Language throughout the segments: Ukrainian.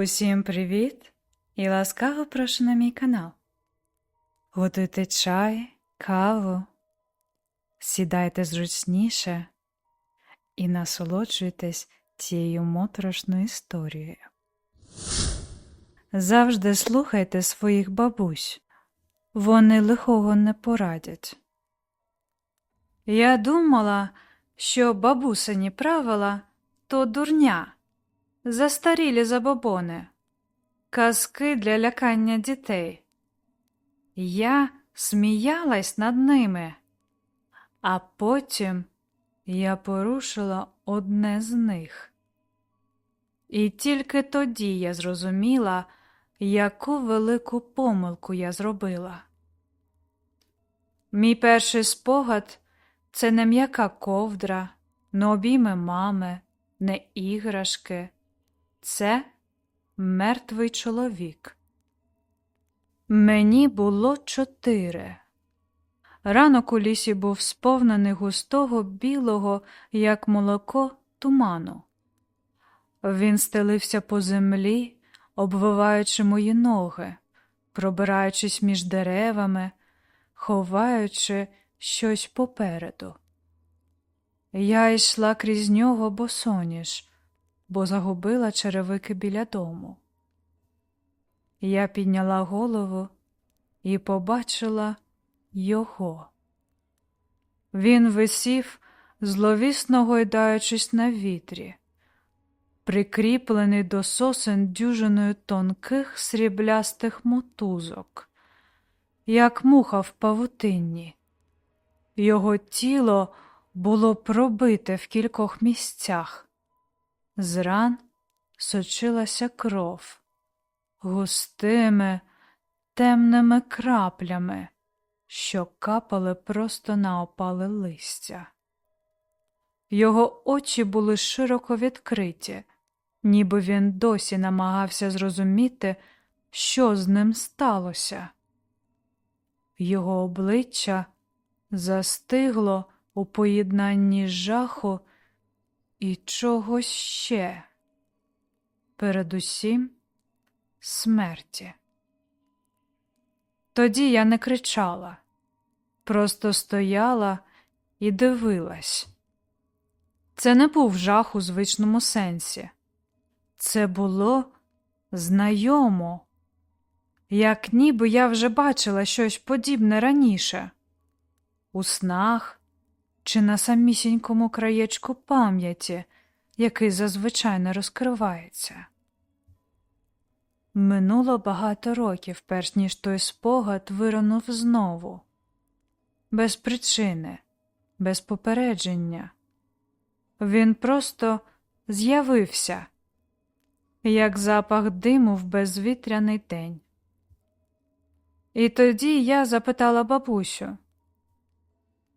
Усім привіт і ласкаво прошу на мій канал. Готуйте чай, каву, сідайте зручніше і насолоджуйтесь цією моторошною історією. Завжди слухайте своїх бабусь, вони лихого не порадять. Я думала, що бабусині правила то дурня, застарілі забобони, казки для лякання дітей. Я сміялась над ними, а потім я порушила одне з них. І тільки тоді я зрозуміла, яку велику помилку я зробила. Мій перший спогад це не м'яка ковдра, не обійми мами, не іграшки. Це мертвий чоловік. Мені було чотири. Ранок у лісі був сповнений густого білого, як молоко, туману. Він стелився по землі, обвиваючи мої ноги, пробираючись між деревами, ховаючи щось попереду. Я йшла крізь нього босоніж, бо загубила черевики біля дому. Я підняла голову і побачила його. Він висів, зловісно гойдаючись на вітрі, прикріплений до сосен дюжиною тонких сріблястих мотузок, як муха в павутинні. Його тіло було пробите в кількох місцях. З ран сочилася кров густими, темними краплями, що капали просто на опале листя. Його очі були широко відкриті, ніби він досі намагався зрозуміти, що з ним сталося. Його обличчя застигло у поєднанні жаху і чогось ще, передусім смерті. Тоді я не кричала, просто стояла і дивилась. Це не був жах у звичному сенсі, це було знайомо, як ніби я вже бачила щось подібне раніше, у снах чи на самісінькому краєчку пам'яті, який зазвичай не розкривається. Минуло багато років, перш ніж той спогад виронув знову, без причини, без попередження. Він просто з'явився, як запах диму в безвітряний день. І тоді я запитала бабусю,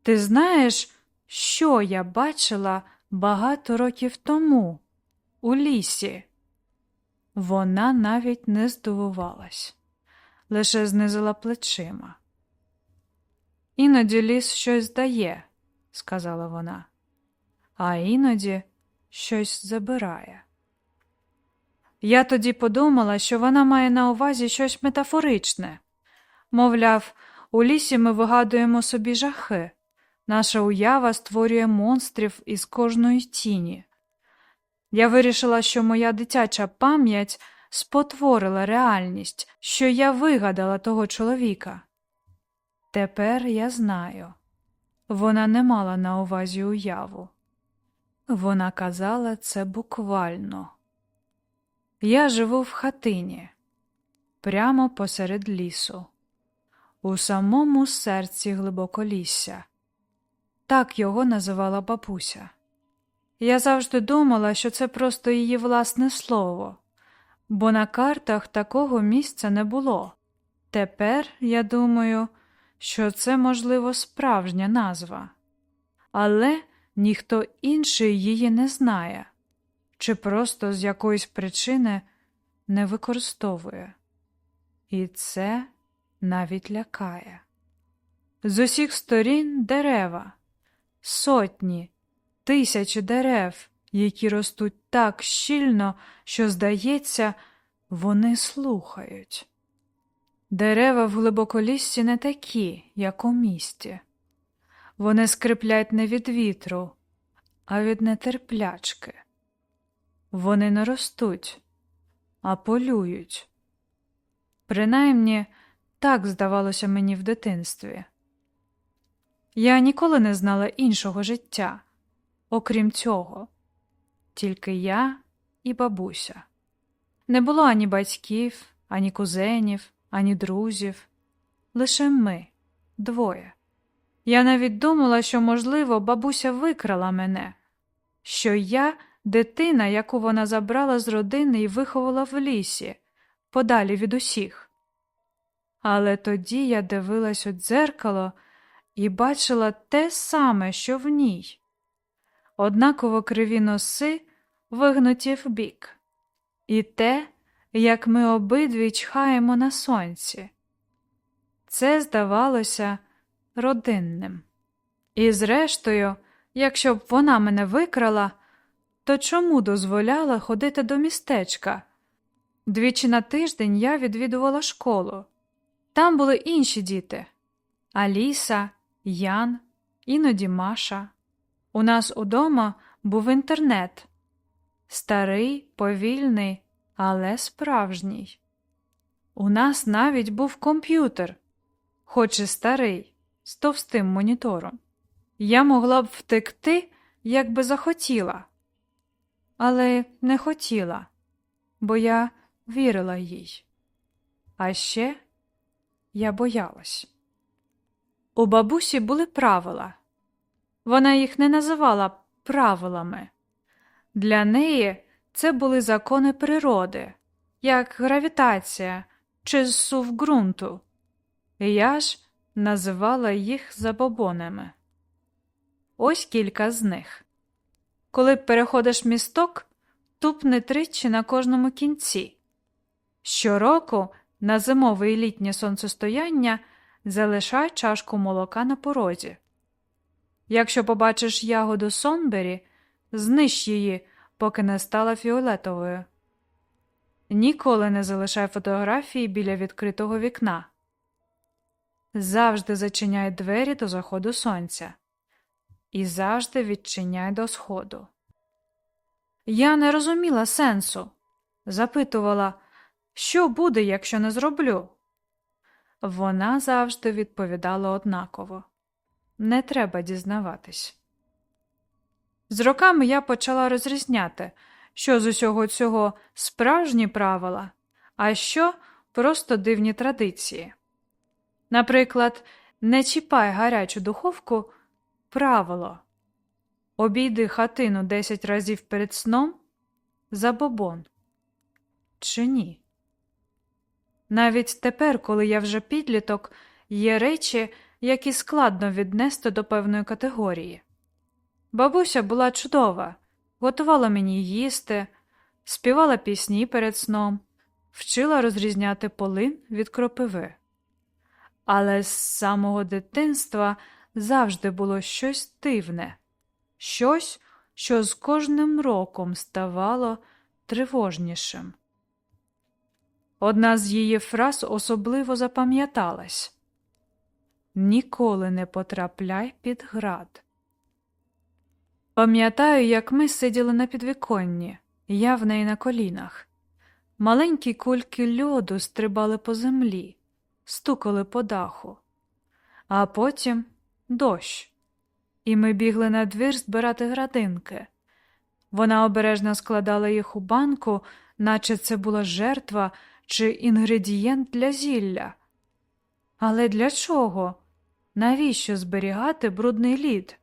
ти знаєш, що я бачила багато років тому у лісі? Вона навіть не здивувалась, лише знизила плечима. Іноді ліс щось дає, сказала вона, а іноді щось забирає. Я тоді подумала, що вона має на увазі щось метафоричне. Мовляв, у лісі ми вигадуємо собі жахи, наша уява створює монстрів із кожної тіні. Я вирішила, що моя дитяча пам'ять спотворила реальність, що я вигадала того чоловіка. Тепер я знаю, вона не мала на увазі уяву. Вона казала це буквально. Я живу в хатині, прямо посеред лісу, у самому серці глибоколісся. Так його називала бабуся. Я завжди думала, що це просто її власне слово, бо на картах такого місця не було. Тепер я думаю, що це, можливо, справжня назва, але ніхто інший її не знає чи просто з якоїсь причини не використовує. І це навіть лякає. З усіх сторін дерева, сотні тисячі дерев, які ростуть так щільно, що, здається, Вони слухають. Дерева в глибоколіссі не такі, як у місті. Вони скриплять не від вітру, а від нетерплячки. Вони не ростуть, а полюють. Принаймні, так здавалося мені в дитинстві. Я ніколи не знала іншого життя, окрім цього, тільки я і бабуся. Не було ані батьків, ані кузенів, ані друзів, лише ми двоє. Я навіть думала, що, можливо, бабуся викрала мене, що я дитина, яку вона забрала з родини і виховала в лісі, подалі від усіх. Але тоді я дивилась у дзеркало і бачила те саме, що в ній. Однаково криві носи вигнуті вбік, і те, як ми обидві чхаємо на сонці. Це здавалося родинним. І, зрештою, якщо б вона мене викрала, то чому дозволяла ходити до містечка? Двічі на тиждень я відвідувала школу. Там були інші діти Аліса, Ян, іноді Маша. У нас удома був інтернет. Старий, повільний, але справжній. У нас навіть був комп'ютер, хоч і старий, з товстим монітором. Я могла б втекти, як би захотіла, але не хотіла, бо я вірила їй. А ще я боялась. У бабусі були правила. Вона їх не називала правилами. Для неї це були закони природи, як гравітація чи зсув ґрунту. Я ж називала їх забобонами. Ось кілька з них. Коли переходиш місток, тупни тричі на кожному кінці. Щороку на зимове і літнє сонцестояння залишай чашку молока на порозі. Якщо побачиш ягоду сонбері, знищ її, поки не стала фіолетовою. Ніколи не залишай фотографії біля відкритого вікна. Завжди зачиняй двері до заходу сонця і завжди відчиняй до сходу. Я не розуміла сенсу, запитувала, що буде, якщо не зроблю. Вона завжди відповідала однаково не треба дізнаватись. З роками я почала розрізняти, що з усього цього справжні правила, а що просто дивні традиції. Наприклад, не чіпай гарячу духовку правило. Обійди хатину десять разів перед сном забобон. Чи ні? Навіть тепер, коли я вже підліток, є речі, які складно віднести до певної категорії. Бабуся була чудова, готувала мені їсти, співала пісні перед сном, вчила розрізняти полин від кропиви. Але з самого дитинства завжди було щось дивне, щось, що з кожним роком ставало тривожнішим. Одна з її фраз особливо запам'яталась Ніколи не потрапляй під град. Пам'ятаю, як ми сиділи на підвіконні, я в неї на колінах. Маленькі кульки льоду стрибали по землі, стукали по даху, а потім дощ, і ми бігли на двір збирати градинки. Вона обережно складала їх у банку, наче це була жертва чи інгредієнт для зілля. Але для чого? Навіщо зберігати брудний лід?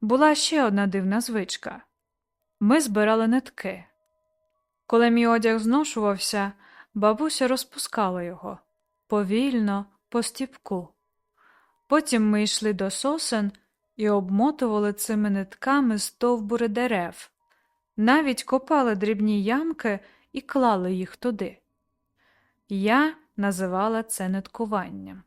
Була ще одна дивна звичка ми збирали нитки. Коли мій одяг зношувався, бабуся розпускала його повільно, по стіпку. Потім ми йшли до сосен і обмотували цими нитками стовбури дерев, навіть копали дрібні ямки і клали їх туди. Я називала це ниткуванням.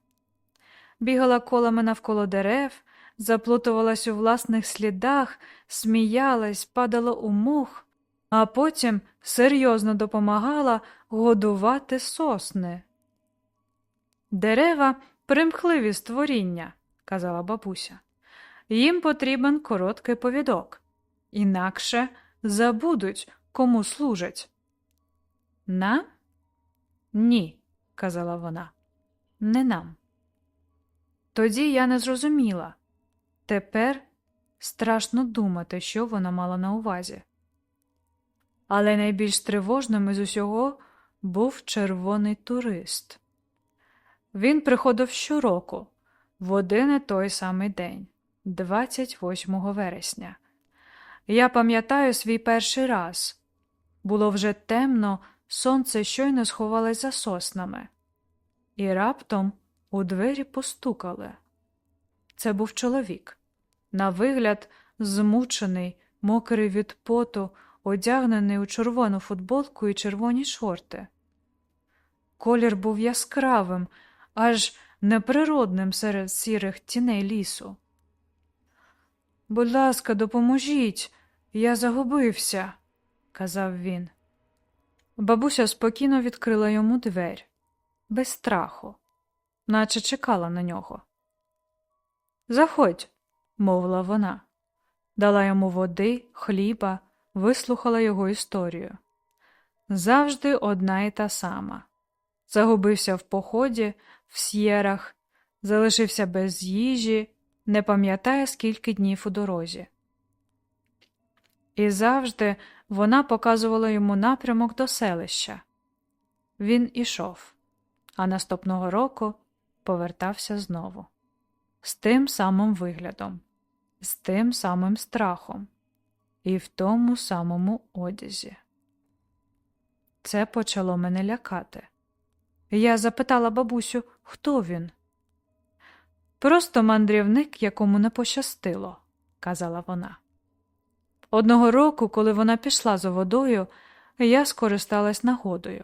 Бігала колами навколо дерев, заплутувалась у власних слідах, сміялась, падала у мух, а потім серйозно допомагала годувати сосни. Дерева примхливі створіння, казала бабуся. Їм потрібен короткий повідок, інакше забудуть, кому служать. Нам? Ні, казала вона, не нам. Тоді я не зрозуміла. Тепер страшно думати, що вона мала на увазі. Але найбільш тривожним із усього був червоний турист. Він приходив щороку, в один і той самий день, 28 вересня. Я пам'ятаю свій перший раз. Було вже темно, сонце щойно сховалось за соснами, і раптом у двері постукали. Це був чоловік. На вигляд, змучений, мокрий від поту, одягнений у червону футболку і червоні шорти. Колір був яскравим, аж неприродним серед сірих тіней лісу. Будь ласка, допоможіть, я загубився, казав він. Бабуся спокійно відкрила йому двері, без страху, наче чекала на нього. Заходь, мовила вона, дала йому води, хліба, вислухала його історію. Завжди одна і та сама. Загубився в поході, в сєрах, залишився без їжі, не пам'ятає, скільки днів у дорозі. І завжди вона показувала йому напрямок до селища. Він ішов, а наступного року повертався знову з тим самим виглядом, з тим самим страхом і в тому самому одязі. Це почало мене лякати. Я запитала бабусю, хто він. Просто мандрівник, якому не пощастило, казала вона. Одного року, коли вона пішла за водою, я скористалась нагодою.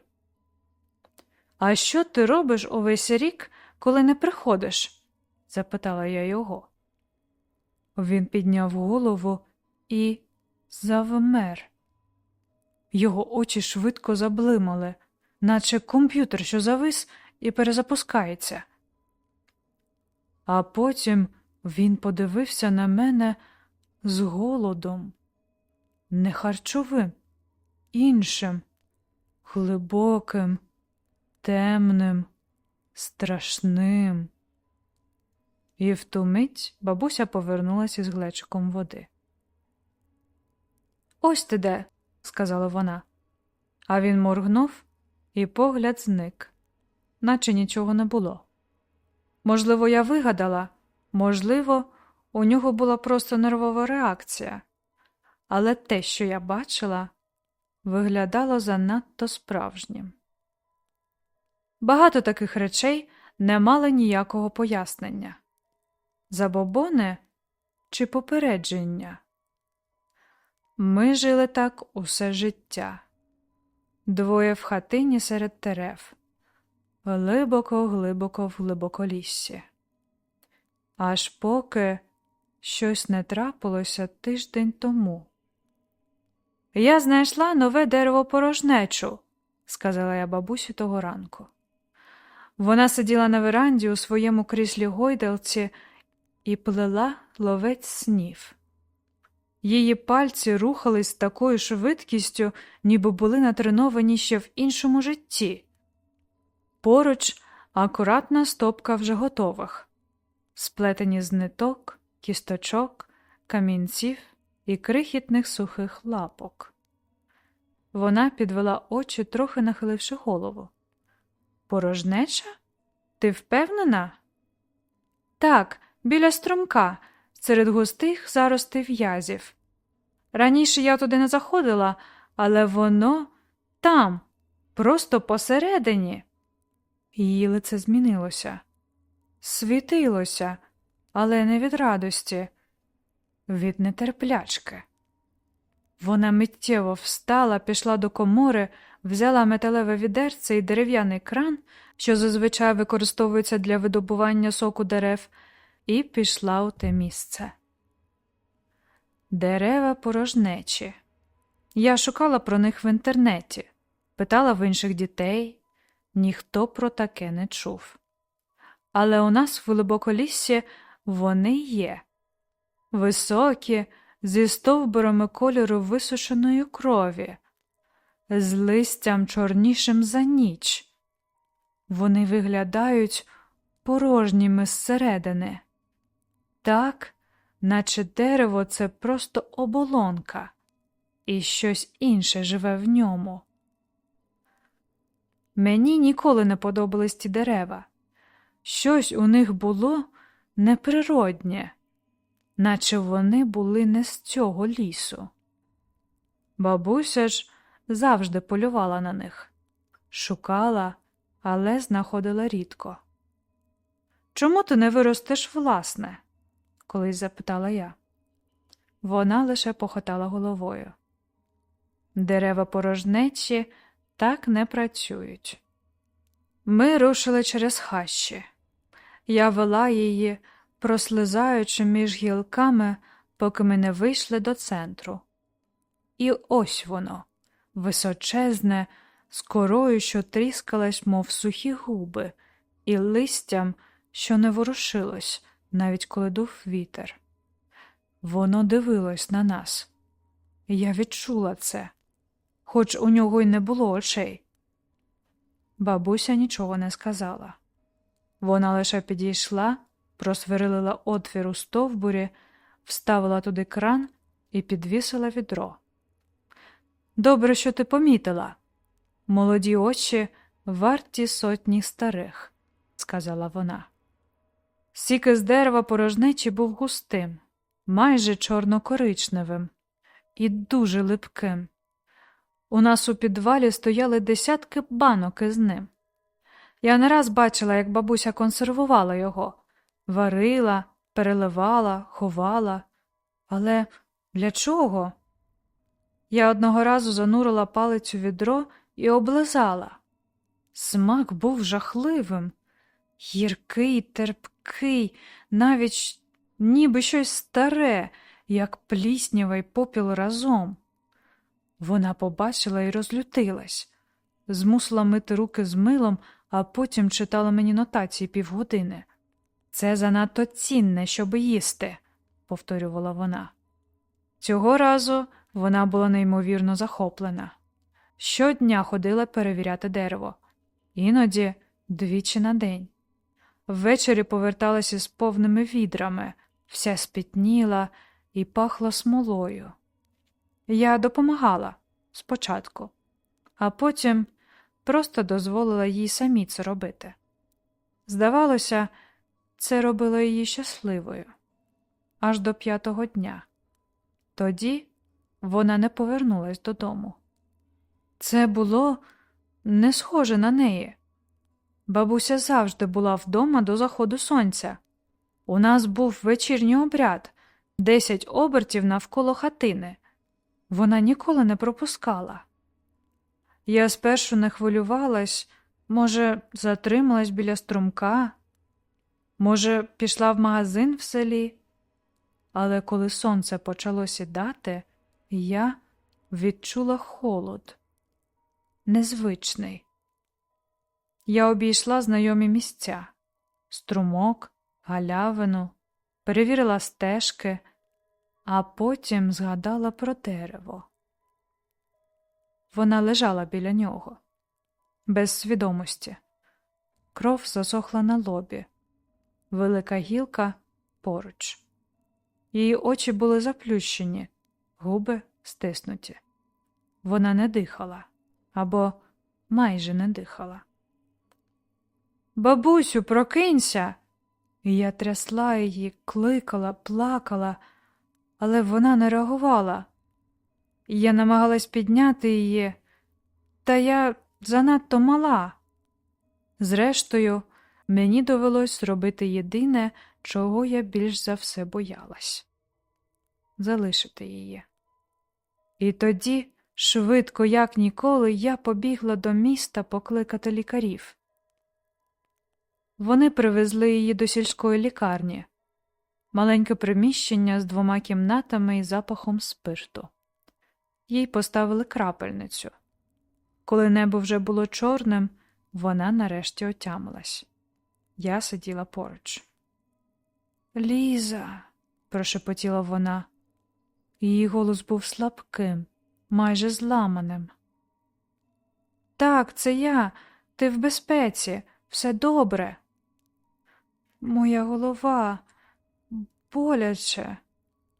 А що ти робиш увесь рік, коли не приходиш? запитала я його. Він підняв голову і завмер. Його очі швидко заблимали, наче комп'ютер, що завис і перезапускається. А потім він подивився на мене з голодом, не харчовим, іншим, глибоким, темним, страшним. І в ту мить бабуся повернулася із глечиком води. Ось ти де, сказала вона. А він моргнув, і погляд зник, наче нічого не було. Можливо, я вигадала, можливо, у нього була просто нервова реакція, але те, що я бачила, виглядало занадто справжнім. Багато таких речей не мали ніякого пояснення забобони чи попередження. Ми жили так усе життя, двоє в хатині серед дерев, глибоко, глибоко в глибоколіссі. Аж поки щось не трапилося тиждень тому. Я знайшла нове дерево порожнечу, сказала я бабусі того ранку. Вона сиділа на веранді у своєму кріслі гойдалці і плела ловець снів. Її пальці рухались з такою швидкістю, ніби були натреновані ще в іншому житті. Поруч акуратна стопка вже готових, сплетені з ниток, кісточок, камінців і крихітних сухих лапок. Вона підвела очі, трохи нахиливши голову. Порожнеча? Ти впевнена? Так, біля струмка, серед густих заростей в'язів. Раніше я туди не заходила, але воно там, просто посередині. Її лице змінилося, світилося, але не від радості, від нетерплячки. Вона миттєво встала, пішла до комори, взяла металеве відерце і дерев'яний кран, що зазвичай використовується для видобування соку дерев, і пішла у те місце. Дерева порожнечі, Я шукала про них в інтернеті, питала в інших дітей, ніхто про таке не чув. Але у нас в глибоколіссі вони є високі, зі стовбурами кольору висушеної крові, з листям чорнішим за ніч. Вони виглядають порожніми зсередини. Так, наче дерево це просто оболонка, і щось інше живе в ньому. Мені ніколи не подобались ті дерева. Щось у них було неприроднє, наче вони були не з цього лісу. Бабуся ж завжди полювала на них, шукала, але знаходила рідко. Чому ти не виростеш власне? колись запитала я. Вона лише похотала головою. Дерева порожнечі так не працюють. Ми рушили через хащі. Я вела її, прослизаючи між гілками, поки ми не вийшли до центру. І ось воно, височезне, з корою, що тріскалась, мов сухі губи, і листям, що не ворушилось, навіть коли дув вітер. Воно дивилось на нас. Я відчула це, хоч у нього й не було очей. Бабуся нічого не сказала. Вона лише підійшла, просверлила отвір у стовбурі, вставила туди кран і підвісила відро. Добре, що ти помітила. Молоді очі варті сотні старих, сказала вона. Сік із дерева порожнечі був густим, майже чорно-коричневим і дуже липким. У нас у підвалі стояли десятки банок із ним. Я не раз бачила, як бабуся консервувала його, варила, переливала, ховала. Але для чого? Я одного разу занурила палець у відро і облизала. Смак був жахливим, гіркий, терпкий, навіть ніби щось старе, як пліснява й попіл разом. Вона побачила і розлютилась, змусила мити руки з милом, а потім читала мені нотації півгодини. Це занадто цінне, щоб їсти, повторювала вона. Цього разу вона була неймовірно захоплена. Щодня ходила перевіряти дерево, іноді двічі на день. Ввечері поверталася з повними відрами, вся спітніла і пахла смолою. Я допомагала спочатку, а потім просто дозволила їй самі це робити. Здавалося, це робило її щасливою аж до п'ятого дня. Тоді вона не повернулась додому. Це було не схоже на неї. Бабуся завжди була вдома до заходу сонця. У нас був вечірній обряд, десять обертів навколо хатини. Вона ніколи не пропускала. Я спершу не хвилювалась, може, затрималась біля струмка, може, пішла в магазин в селі. Але коли сонце почало сідати, я відчула холод незвичний. Я обійшла знайомі місця струмок, галявину, перевірила стежки, а потім згадала про дерево. Вона лежала біля нього, без свідомості. Кров засохла на лобі, велика гілка поруч. Її очі були заплющені, губи стиснуті. Вона не дихала або майже не дихала. Бабусю, прокинься. І я трясла її, кликала, плакала, але вона не реагувала. Я намагалась підняти її, та я занадто мала. Зрештою, мені довелось зробити єдине, чого я більш за все боялась залишити її. І тоді, швидко, як ніколи, я побігла до міста покликати лікарів. Вони привезли її до сільської лікарні, маленьке приміщення з двома кімнатами і запахом спирту. їй поставили крапельницю. Коли небо вже було чорним, вона нарешті отямилась. Я сиділа поруч. Ліза, прошепотіла вона. Її голос був слабким, майже зламаним. Так, це я. Ти в безпеці, все добре. Моя голова боляче.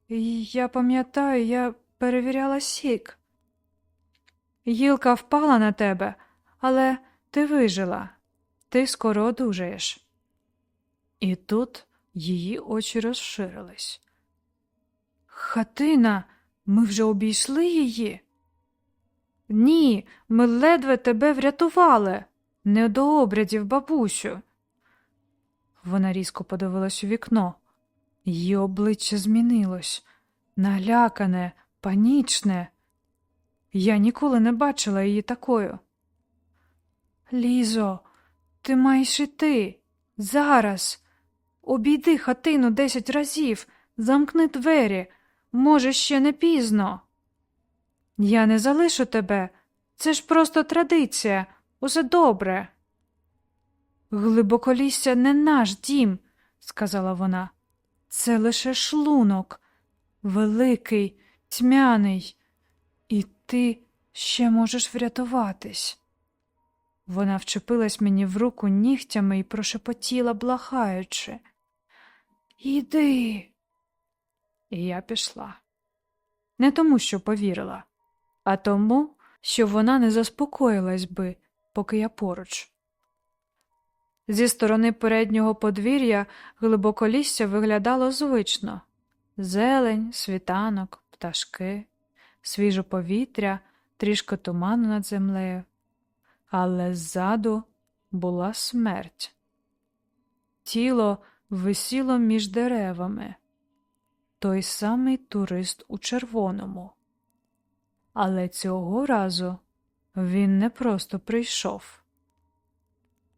Я пам'ятаю, я перевіряла сік. Гілка впала на тебе, але ти вижила, ти скоро одужаєш. І тут її очі розширились. Хатина, ми вже обійшли її? Ні, ми ледве тебе врятували. Не до обрядів, бабусю. Вона різко подивилась у вікно. Її обличчя змінилось налякане, панічне. Я ніколи не бачила її такою. Лізо, ти маєш іти. Зараз. Обійди хатину десять разів, замкни двері. Може, ще не пізно. Я не залишу тебе. Це ж просто традиція. Усе добре. Глибоколісся не наш дім, сказала вона. Це лише шлунок, великий, тьмяний, і ти ще можеш врятуватись. Вона вчепилась мені в руку нігтями і прошепотіла, благаючи. Іди. І я пішла. Не тому, що повірила, а тому, що вона не заспокоїлась би, поки я поруч. Зі сторони переднього подвір'я глибоколісся виглядало звично зелень, світанок, пташки, свіже повітря, трішки туману над землею. Але ззаду була смерть. Тіло висіло між деревами, той самий турист у червоному. Але цього разу він не просто прийшов.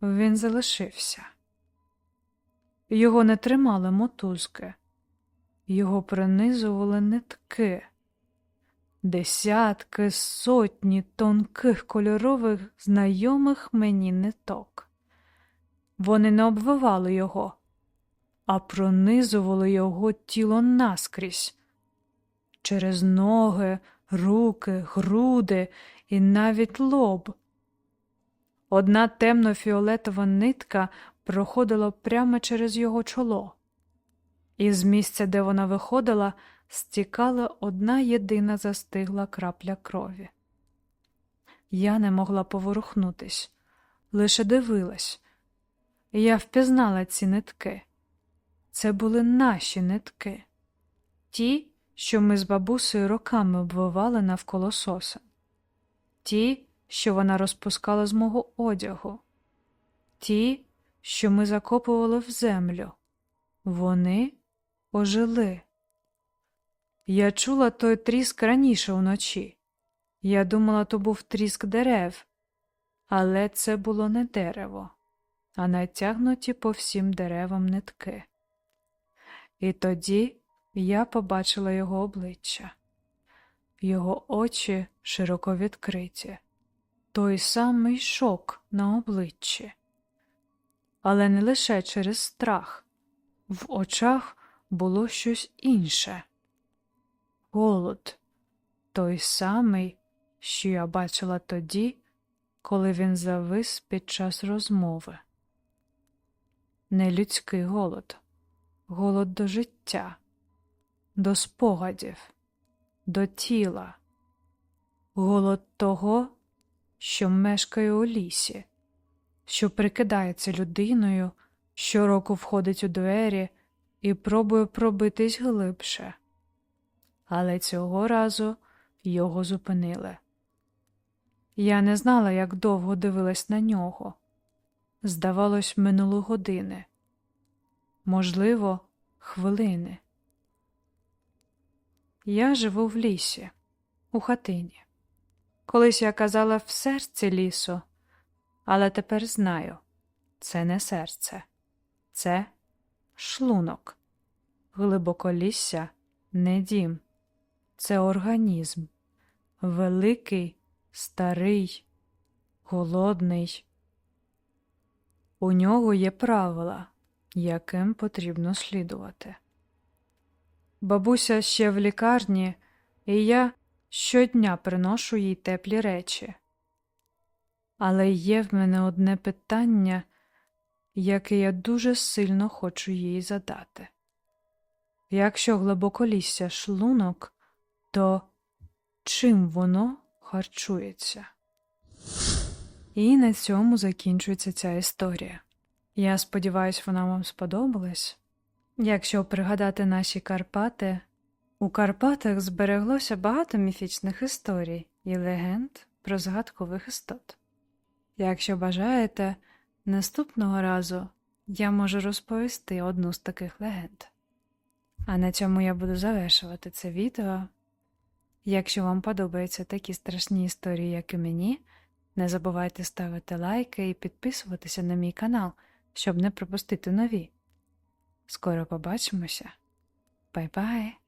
Він залишився. Його не тримали мотузки, його принизували нитки, десятки, сотні тонких кольорових знайомих мені ниток. Вони не обвивали його, а пронизували його тіло наскрізь через ноги, руки, груди і навіть лоб. Одна темно-фіолетова нитка проходила прямо через його чоло, і з місця, де вона виходила, стікала одна єдина застигла крапля крові. Я не могла поворухнутись, лише дивилась. Я впізнала ці нитки. Це були наші нитки, ті, що ми з бабусею роками обвивали навколо соса, ті, що вона розпускала з мого одягу, ті, що ми закопували в землю. Вони ожили. Я чула той тріск раніше вночі. Я думала, то був тріск дерев, але це було не дерево, а натягнуті по всім деревам нитки. І тоді я побачила його обличчя, його очі широко відкриті, той самий шок на обличчі. Але не лише через страх, в очах було щось інше. Голод, той самий, що я бачила тоді, коли він завис під час розмови. Нелюдський голод, голод до життя, до спогадів, до тіла, голод того, що мешкає у лісі, що прикидається людиною, щороку входить у двері і пробує пробитись глибше. Але цього разу його зупинили. Я не знала, як довго дивилась на нього. Здавалось, минуло години, можливо, хвилини. Я живу в лісі, у хатині. Колись я казала в серці лісу, але тепер знаю це не серце, це шлунок, глибоколісся не дім, це організм, великий, старий, голодний. У нього є правила, яким потрібно слідувати. Бабуся ще в лікарні, і я щодня приношу їй теплі речі. Але є в мене одне питання, яке я дуже сильно хочу їй задати. Якщо глибоколісся шлунок, то чим воно харчується? І на цьому закінчується ця історія. Я сподіваюся, вона вам сподобалась. Якщо пригадати наші Карпати, у Карпатах збереглося багато міфічних історій і легенд про загадкових істот. Якщо бажаєте, наступного разу я можу розповісти одну з таких легенд. А на цьому я буду завершувати це відео. Якщо вам подобаються такі страшні історії, як і мені, не забувайте ставити лайки і підписуватися на мій канал, щоб не пропустити нові. Скоро побачимося. Бай-бай!